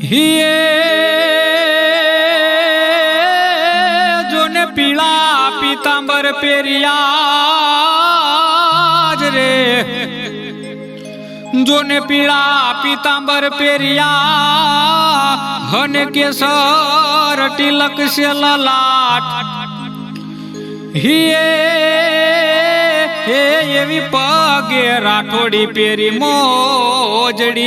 હિયે જોને પીળા પીતાંબર પેરિયા જ રે જોને પીળા પીતાંબર પેરિયા હને કેસર તિલક છે લલાટ હિયે એવી પગે રાઠોડી પેરી મોજડી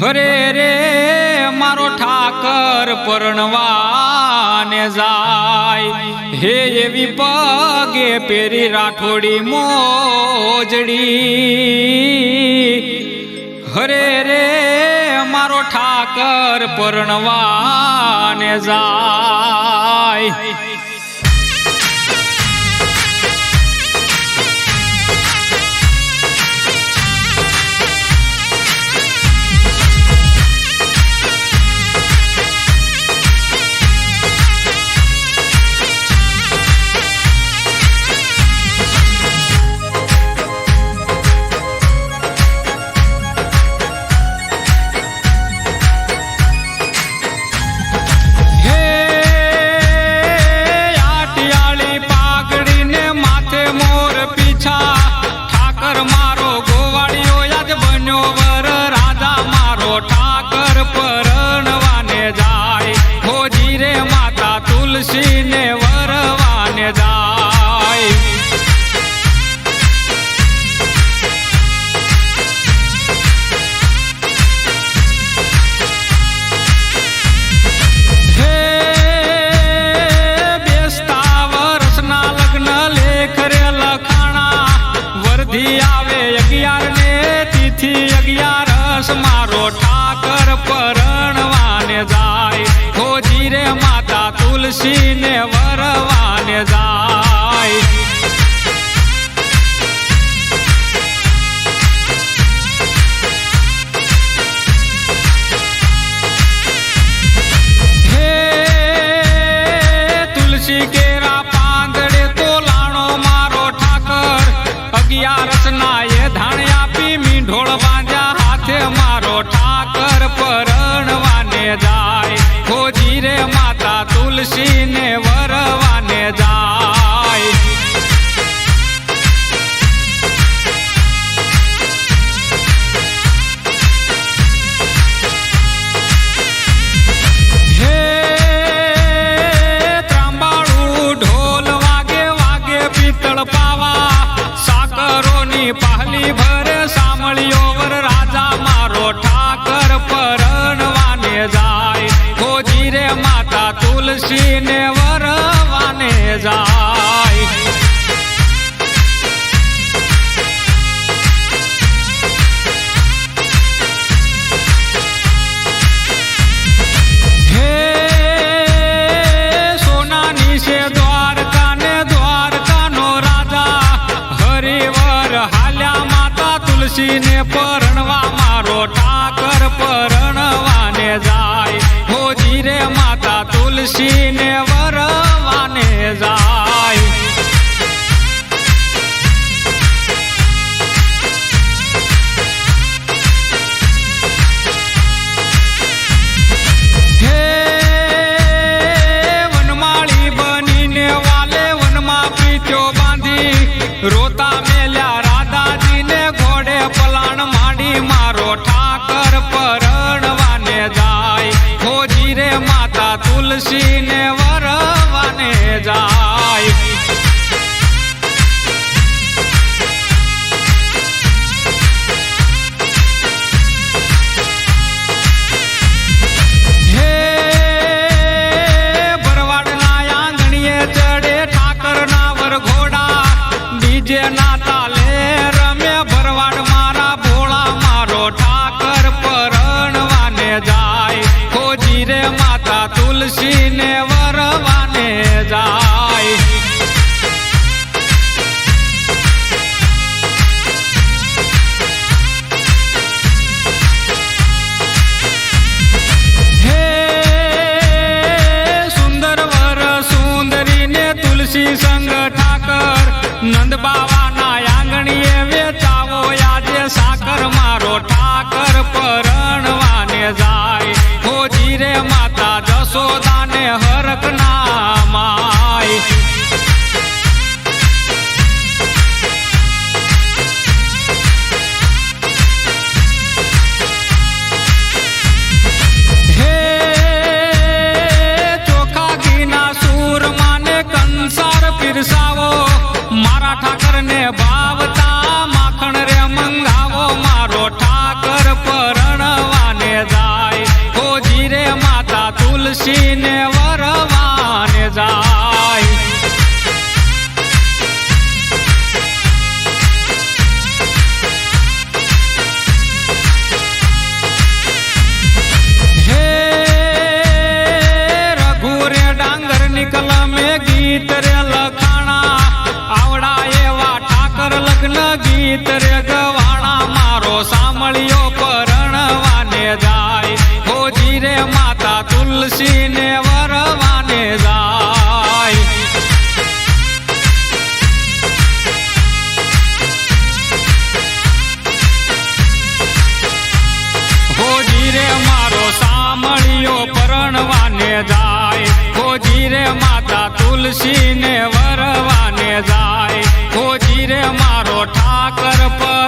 હરે રે, મારો ઠાકર પરણવાને જાય. હે એવી પગે પેરી રાઠોડી મોજડી. હરે રે, મારો ઠાકર પરણવાને જાય. માતા માતા તુલસી ને વરવાને જાય. પરણવા મારો ઠાકર પરણવાને જાય. હોજી રે માતા તુલસી ને વરવાને જાય. હે વનમાળી બનીને વાલે જાય. ના રમે ભરવાડ મારા ભોળા, મારો ઠાકર પરણવાને જાય. ખોજી માતા તુલસી ને પરણવાને જાય હોજી રે માતા તુલસી ને વરવાને જાય. ગીત રે લખાણા. આવડા એવા ઠાકર લગ્ન ગીત રે ગવાણા માતા તુલસી ને વરવાને જાય. હોજી મારો સામળિયો પરણવાને જાય. હોજી માતા તુલસીને વરવાને જાય. હોજી મારો ઠાકર પર